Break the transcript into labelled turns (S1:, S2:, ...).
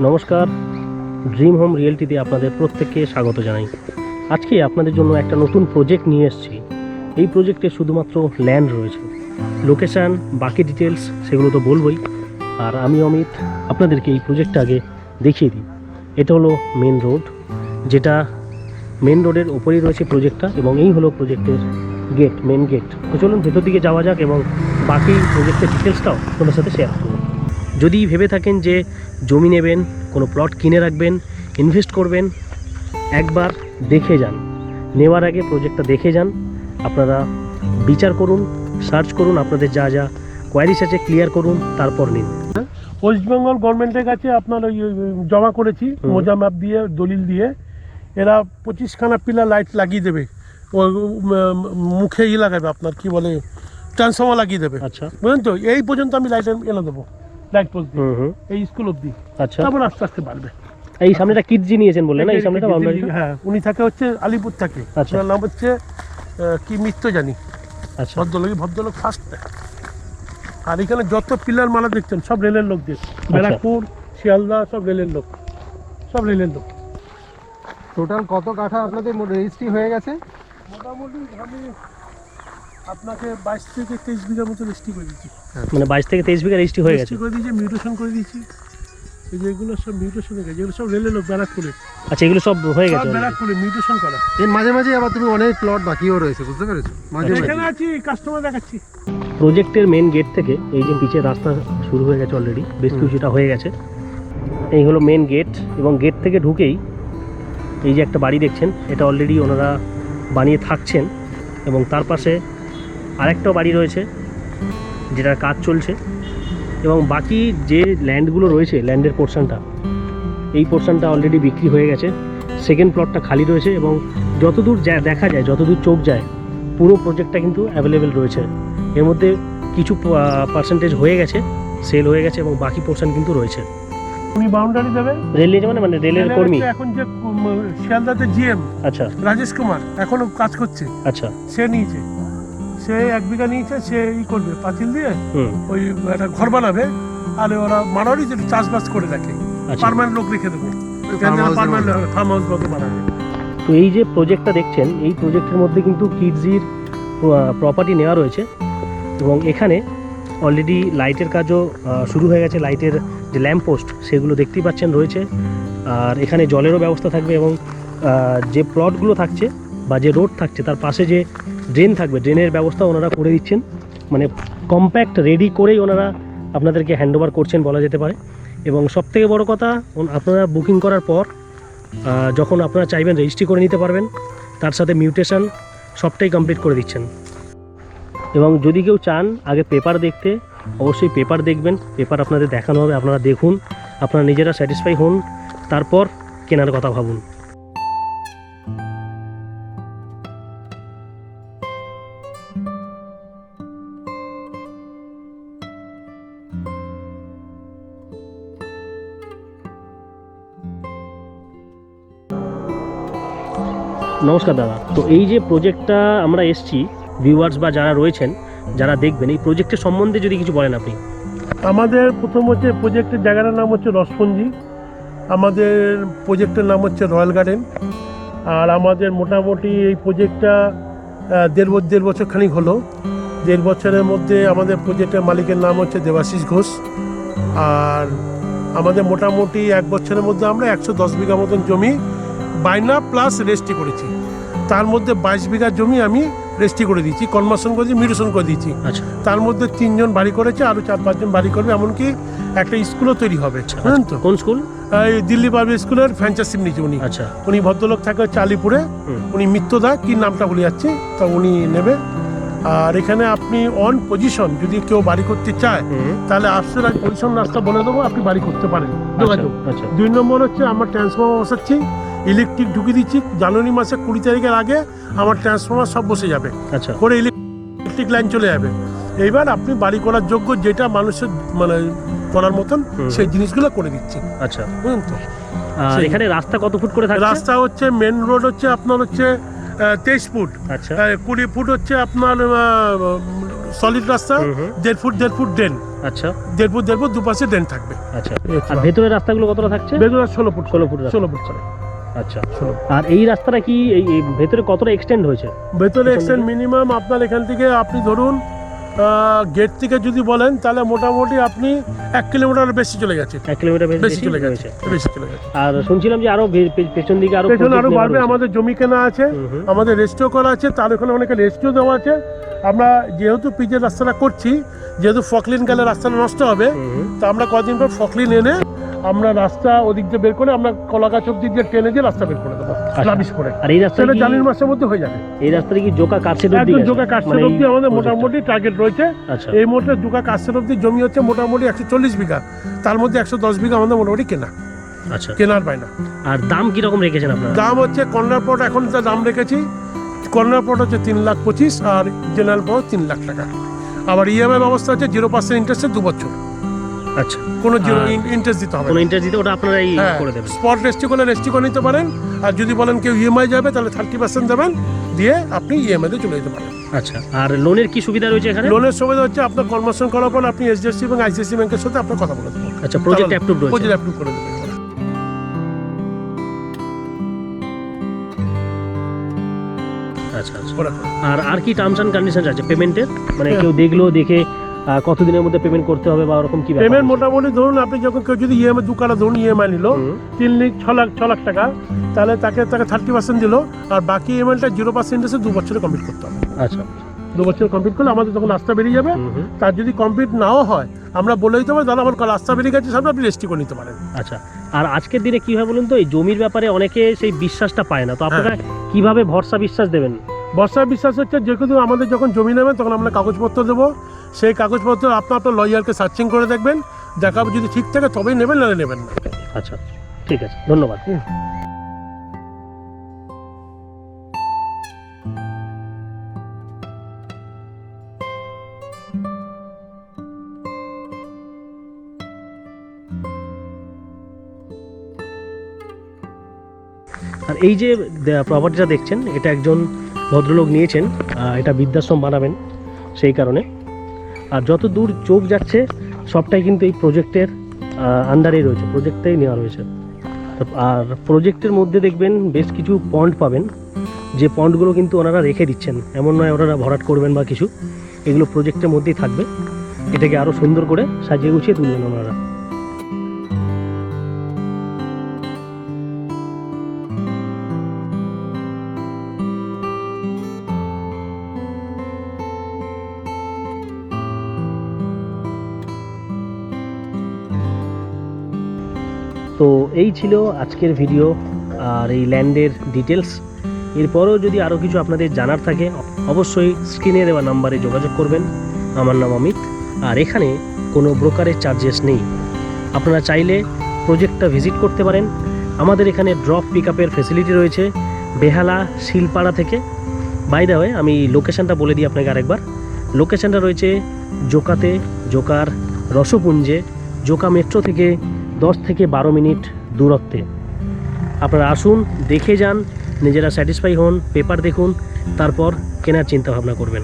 S1: নমস্কার dream home রিয়েলটিতে আপনাদের প্রত্যেককে স্বাগত জানাই। আজকে আপনাদের জন্য একটা নতুন প্রজেক্ট নিয়ে এসেছি। এই প্রজেক্টে শুধুমাত্র ল্যান্ড রয়েছে। লোকেশান বাকি ডিটেলস সেগুলো তো বলবই। আর আমি, অমিত, আপনাদেরকে এই প্রজেক্টটা আগে দেখিয়ে দিই। এটা হলো মেন রোড যেটা মেন রোডের ওপরেই রয়েছে প্রজেক্টটা এবং এই হলো প্রজেক্টের গেট মেন গেট তো চলুন ভেতর দিকে যাওয়া যাক এবং বাকি প্রজেক্টের ডিটেলসটাও তোমার সাথে শেয়ার করব। যদি ভেবে থাকেন যে জমি নেবেন কোনো প্লট কিনে রাখবেন ইনভেস্ট করবেন একবার দেখে যান। নেওয়ার আগে প্রজেক্টটা দেখে যান। আপনারা বিচার করুন সার্চ করুন আপনাদের যা যা কোয়ারিস আছে ক্লিয়ার করুন তারপর নিন।
S2: ওয়েস্ট বেঙ্গল গভর্নমেন্টের কাছে আপনার ওই জমা করেছি মোজা ম্যাপ দিয়ে দলিল দিয়ে। এরা পঁচিশখানা পিলার লাইট লাগিয়ে দেবে। ও মুখে ই লাগাবে আপনার কি বলে ট্রান্সফর্মার লাগিয়ে দেবে।
S1: আচ্ছা।
S2: বুঝলেন তো? এই পর্যন্ত আমি লাইট এনে দেবো। লাইট পোস্ট দিয়ে। এই স্কুল অবধি।
S1: আচ্ছা।
S2: তারপর আস্তে আস্তে বাড়বে।
S1: এই সামনেটা কিডজি নিয়েছেন বললেন না? এই সামনেটা বাউন্ডারি
S2: হ্যাঁ উনি থাকে হচ্ছে আলিপুর থাকে।
S1: আচ্ছা।
S2: ওনার নাম হচ্ছে কি মিত্র জানি।
S1: আচ্ছা।
S2: ভদ্রলোক ভদ্রলোক ফার্স্ট আর এখানে যত পিলার মালা দেখছেন সব রেলের লোকদের ব্যারাকপুর শিয়ালদা সব রেলের লোক। সব রেলের লোক।
S3: টোটাল কত কাঠা আপনাদের রেজিস্ট্রি হয়ে গেছে?
S2: মোটামুটি আমি আপনাকে বাইশ থেকে তেইশ বিঘার মতো রেজিস্ট্রি করে দিচ্ছি।
S1: মানে বাইশ থেকে তেইশ বিঘা রেজিস্ট্রি হয়ে গেছে।
S2: করে দিয়েছি মিউটেশন করে দিয়েছি। এই যে এগুলো সব মিউটেশন হয়ে গেছে এগুলো সব রেলের লোক ব্যারাকপুরে
S1: আচ্ছা এগুলো সব হয়ে গেছে
S2: সব
S1: already?
S2: ব্যারাকপুরে মিউটেশন করা।
S3: এর মাঝে মাঝে আবার তুমি অনেক প্লট বাকিও রয়েছে বুঝতে পেরেছ? মাঝে মাঝে।
S2: এখানে আছি কাস্টমার দেখাচ্ছি।
S1: প্রজেক্টের মেন গেট থেকে এই যে পিচের রাস্তা শুরু হয়ে গেছে অলরেডি বেশ। কিছুটা হয়ে গেছে। এই হলো মেন গেট এবং গেট থেকে ঢুকেই এই যে একটা বাড়ি দেখছেন এটা অলরেডি ওনারা বানিয়ে থাকছেন এবং তার পাশে আরেকটা বাড়ি রয়েছে। যেটার কাজ চলছে। এবং বাকি যে ল্যান্ডগুলো রয়েছে ল্যান্ডের পোর্শনটা এই পোর্শনটা অলরেডি বিক্রি হয়ে গেছে। সেকেন্ড প্লটটা খালি রয়েছে এবং যতদূর যা দেখা যায় যতদূর চোখ যায় পুরো প্রজেক্টটা কিন্তু অ্যাভেলেবেল রয়েছে। এর মধ্যে কিছু পার্সেন্টেজ হয়ে গেছে সেল হয়ে গেছে এবং বাকি পোর্শন কিন্তু রয়েছে।
S2: উনি বাউন্ডারি দেবে।
S1: রেল মানে মানে রেলের
S2: রেলের
S1: কর্মী?
S2: এখন যে শিয়ালদাতে জিএম
S1: আচ্ছা।
S2: রাজেশ কুমার এখনও কাজ করছে।
S1: আচ্ছা।
S2: সে নিয়েছে। সে এক বিঘা নিয়েছে সে ই করবে পাঁচিল দিয়ে
S1: হুম।
S2: ওই একটা ঘর বানাবে আর ওরা মারারি যে চাষবাস করে রাখে
S1: আচ্ছা।
S2: পার্মানেন্ট লোক রেখে দেবে। পার্মানেন্ট। ফার্ম হাউস মতো বানাবে।
S1: তো এই যে প্রজেক্টটা দেখছেন এই প্রজেক্টের মধ্যে কিন্তু কিডজির প্রপার্টি নেওয়া রয়েছে এবং এখানে অলরেডি লাইটের কাজও শুরু হয়ে গেছে। লাইটের যে ল্যাম্প পোস্ট সেগুলো দেখতেই পাচ্ছেন রয়েছে। আর এখানে জলেরও ব্যবস্থা থাকবে এবং যে প্লটগুলো থাকছে বা যে রোড থাকছে, তার পাশে যে ড্রেন থাকবে, ড্রেনের ব্যবস্থা ওনারা করে দিচ্ছেন। মানে কম্প্যাক্ট, রেডি করেই ওনারা আপনাদেরকে হ্যান্ডওভার করছেন বলা যেতে পারে। এবং সবথেকে বড় কথা আপনারা বুকিং করার পর যখন আপনারা চাইবেন রেজিস্ট্রি করে নিতে পারবেন, তার সাথে মিউটেশন সবটাই কমপ্লিট করে দিচ্ছেন। এবং যদি কেউ চান আগে পেপার দেখতে, অবশ্যই পেপার দেখবেন, পেপার আপনাদের দেখানো হবে, আপনারা দেখুন, আপনারা নিজেরা স্যাটিসফাই হন, তারপর কেনার কথা ভাবুন। নমস্কার দাদা। তো এই যে প্রজেক্টটা আমরা এসছি ভিউয়ার্স বা যারা রয়েছেন, যারা দেখবেন, এই প্রজেক্টের সম্বন্ধে যদি কিছু বলেন আপনি।
S2: আমাদের প্রথম হচ্ছে প্রজেক্টের জায়গাটার নাম হচ্ছে রসপঞ্জি। আমাদের প্রজেক্টের নাম হচ্ছে রয়্যাল গার্ডেন। আর আমাদের মোটামুটি এই প্রজেক্টটা দেড় বছর দেড় বছর খানিক হলো। দেড় বছরের মধ্যে আমাদের প্রজেক্টের মালিকের নাম হচ্ছে দেবাশিস ঘোষ। আর আমাদের মোটামুটি এক বছরের মধ্যে আমরা একশো দশ বিঘা মতন জমি বাইনা প্লাস রেস্টি করেছি। তার মধ্যে বাইশ বিঘা জমি আমি রেস্টি করে দিয়েছি কনভার্সন করে দিয়েছি মিউটেশন করে দিয়েছি।
S1: আচ্ছা।
S2: তার মধ্যে তিনজন বাড়ি করেছে আরও চার পাঁচজন বাড়ি করবে এমনকি একটা স্কুলও তৈরি হবে। বুঝলেন তো?
S1: কোন স্কুল?
S2: এই দিল্লি পাবলিক স্কুলের ফ্র্যাঞ্চাইজি নিচে উনি।
S1: আচ্ছা।
S2: উনি ভদ্রলোক থাকে
S1: হুম।
S2: উনি মিত্রদা কি নামটা বলে যাচ্ছে? তা উনি নেবে। আর এখানে আপনি অন পজিশন যদি কেউ বাড়ি করতে চায় তাহলে আসলে পজিশন রাস্তা বলে দেবো আপনি বাড়ি করতে পারেন। যোগাযোগ।
S1: আচ্ছা, আচ্ছা।
S2: দুই নম্বর হচ্ছে আমার ট্রান্সফর্মার বসাচ্ছি। ইলেকট্রিক ঢুকিয়ে দিচ্ছি জানুয়ারি মাসে কুড়ি তারিখের আগে আমার ট্রান্সফর্মার সব বসে যাবে।
S1: আচ্ছা।
S2: করে ইলেকট্রিক লাইন চলে যাবে। এইবার আপনি বাড়ি করার যোগ্য যেটা মানুষের মানে করার মতন। সেই জিনিসগুলো করে দিচ্ছি।
S1: আচ্ছা।
S2: বুঝলেন তো?
S1: এখানে রাস্তা কত ফুট করে থাকে
S2: রাস্তা হচ্ছে মেন রোড হচ্ছে আপনার হচ্ছে তেইশ ফুট।
S1: আচ্ছা।
S2: কুড়ি ফুট হচ্ছে আপনার সলিড রাস্তা। দেড় ফুট দেড় ফুট ড্রেন
S1: আচ্ছা।
S2: দেড় ফুট দেড় ফুট দুপাশে ড্রেন থাকবে।
S1: আচ্ছা। আর ভেতরের রাস্তাগুলো কতটা থাকছে?
S2: বেগুনার ষোলো ফুট।
S1: 16 ফুট
S2: ষোলো ফুট
S1: আচ্ছা
S2: ষোলো
S1: আর এই রাস্তাটা কি এই এই ভেতরে কতটা এক্সটেন্ড হয়েছে?
S2: ভেতরে এক্সটেন্ড মিনিমাম আপনার এখান থেকে আপনি ধরুন গেট থেকে যদি বলেন তাহলে মোটামুটি আপনি এক কিলোমিটার বেশি চলে গেছে।
S1: এক কিলোমিটার বেশি
S2: চলে গেছে বেশি চলে গেছে।
S1: আর শুনছিলাম যে আরও পেছন দিকে আরও
S2: পেছনে
S1: আরও
S2: বাড়বে আমাদের জমি কেনা আছে। আমাদের রেস্টও করা আছে তার ওখানে অনেকে রেস্টও দেওয়া আছে। আমরা যেহেতু পিচের রাস্তাটা করছি যেহেতু ফকলিন গেলে রাস্তাটা নষ্ট হবে। তো আমরা কদিন পর ফকলিন এনে আমরা রাস্তা ওদিক দিয়ে বের করে আমরা কলাগাছ অব্দি দিয়ে টেনে দিয়ে রাস্তা বের করে দেবো লাবিশ করে।
S1: আর এই রাস্তা
S2: জানুয়ারি মাসের মধ্যে হয়ে যাবে।
S1: এই রাস্তাটা কি জোকা কাটছে
S2: একদম যোগা কাঠসের অব্দি আমাদের মোটামুটি টার্গেট রয়েছে।
S1: আচ্ছা।
S2: এই মুহূর্তে দুকা কাঠসের অব্দি জমি হচ্ছে মোটামুটি একশো চল্লিশ বিঘা। তার মধ্যে একশো দশ বিঘা আমাদের মোটামুটি কেনা।
S1: আচ্ছা।
S2: কেনার বাইনা
S1: আর দাম কি রকম রেখেছেন আপনারা?
S2: দাম হচ্ছে কর্নার পট এখন যা দাম রেখেছি কর্নার পট হচ্ছে তিন লাখ পঁচিশ আর জেনারেল পট তিন লাখ টাকা। আবার ইএমআই ব্যবস্থা হচ্ছে জিরো পার্সেন্ট ইন্টারেস্টে দু বছর।
S1: আচ্ছা
S2: কোনো
S1: আর
S2: ইন্টারেস্ট দিতে হবে
S1: কোনো ইন্টারেস্ট দিতে ওটা আপনারাই
S2: হ্যাঁ
S1: করে দেবেন।
S2: স্পট রেস্টি করলে রেস্টি করে নিতে পারেন। আর যদি বলেন কেউ ইএমআই যাবে তাহলে থার্টি পার্সেন্ট দেবেন। দিয়ে আপনি ইএমআইতে চলে যেতে পারেন।
S1: আচ্ছা আর লোনের কি সুবিধা রয়েছে এখানে?
S2: লোনের সুবিধা হচ্ছে আপনার কনভার্সন করার পর আপনি এইচডিএফসি এবং আইসিআইসি ব্যাংকের সাথে আপনার কথা বলে দেবেন।
S1: আচ্ছা প্রজেক্ট অ্যাপ্রুভ
S2: প্রজেক্ট অ্যাপ্রুভ করে দেবেন।
S1: আচ্ছা আচ্ছা। আর আর কি টার্মস অ্যান্ড কন্ডিশন আছে? পেমেন্টের মানে
S2: হ্যাঁ।
S1: কেউ দেখল দেখে কতদিনের মধ্যে পেমেন্ট করতে হবে বা ওরকম কি
S2: পেমেন্ট মোটামুটি ধরুন আপনি যখন কেউ যদি ইএমআই দু কাটা ধরুন ইএমআই নিল তিন লাখ ছ লাখ ছ লাখ টাকা তাহলে তাকে তাকে থার্টি পার্সেন্ট দিল আর বাকি ইএমআইটা জিরো পার্সেন্ট এসে দু বছরে কমপ্লিট করতে হবে।
S1: আচ্ছা।
S2: দু বছর কমপ্লিট করলে আমাদের তখন রাস্তা বেরিয়ে যাবে তার যদি কমপ্লিট নাও হয় আমরা বলে দিতে পারি তাহলে আমার রাস্তা বেরিয়ে গেছে সামনে আপনি রেস্টি করে নিতে পারেন।
S1: আচ্ছা। আর আজকের দিনে কি হয় বলুন তো এই জমির ব্যাপারে অনেকে সেই বিশ্বাসটা পায় না। তো আপনারা
S2: হ্যাঁ।
S1: কীভাবে ভরসা বিশ্বাস দেবেন?
S2: বর্ষার বিশ্বাস হচ্ছে যে কোনো আমাদের যখন জমি নেবেন তখন আমরা কাগজপত্র দেবো সেই কাগজপত্র আপনার আপনার লয়ারকে সার্চিং করে দেখবেন দেখাবো যদি ঠিক থাকে তবেই নেবেন নাহলে নেবেন না।
S1: আচ্ছা ঠিক আছে ধন্যবাদ।
S2: হুম।
S1: আর এই যে প্রপার্টিটা দেখছেন এটা একজন ভদ্রলোক নিয়েছেন এটা বৃদ্ধাশ্রম বানাবেন সেই কারণে। আর যত দূর চোখ যাচ্ছে, সবটাই কিন্তু এই প্রজেক্টের আন্ডারেই রয়েছে প্রজেক্টটাই নেওয়া রয়েছে। আর প্রজেক্টের মধ্যে দেখবেন বেশ কিছু পন্ড পাবেন, যে পন্ডগুলো কিন্তু ওনারা রেখে দিচ্ছেন। এমন নয় ওনারা ভরাট করবেন বা কিছু, এগুলো প্রজেক্টের মধ্যেই থাকবে। এটাকে আরও সুন্দর করে সাজিয়ে গুছিয়ে তুলবেন ওনারা। তো এই ছিল আজকের ভিডিও আর এই ল্যান্ডের ডিটেলস এরপরেও যদি আরও কিছু আপনাদের জানার থাকে, অবশ্যই স্ক্রিনে দেওয়া নাম্বারে যোগাযোগ করবেন। আমার নাম অমিত, আর এখানে কোনো ব্রোকারের চার্জেস নেই। আপনারা চাইলে প্রজেক্টটা ভিজিট করতে পারেন। আমাদের এখানে ড্রপ পিক আপের ফেসিলিটি রয়েছে বেহালা শিলপাড়া থেকে। বাই দা আমি লোকেশনটা বলে দিই আপনাকে আরেকবার। লোকেশনটা রয়েছে জোকাতে, জোকার রসপুঞ্জে, জোকা মেট্রো থেকে দশ থেকে বারো মিনিট দূরত্বে। আপনারা আসুন, দেখে যান, নিজেরা স্যাটিসফাই হন পেপার দেখুন, তারপর কেনার চিন্তাভাবনা করবেন।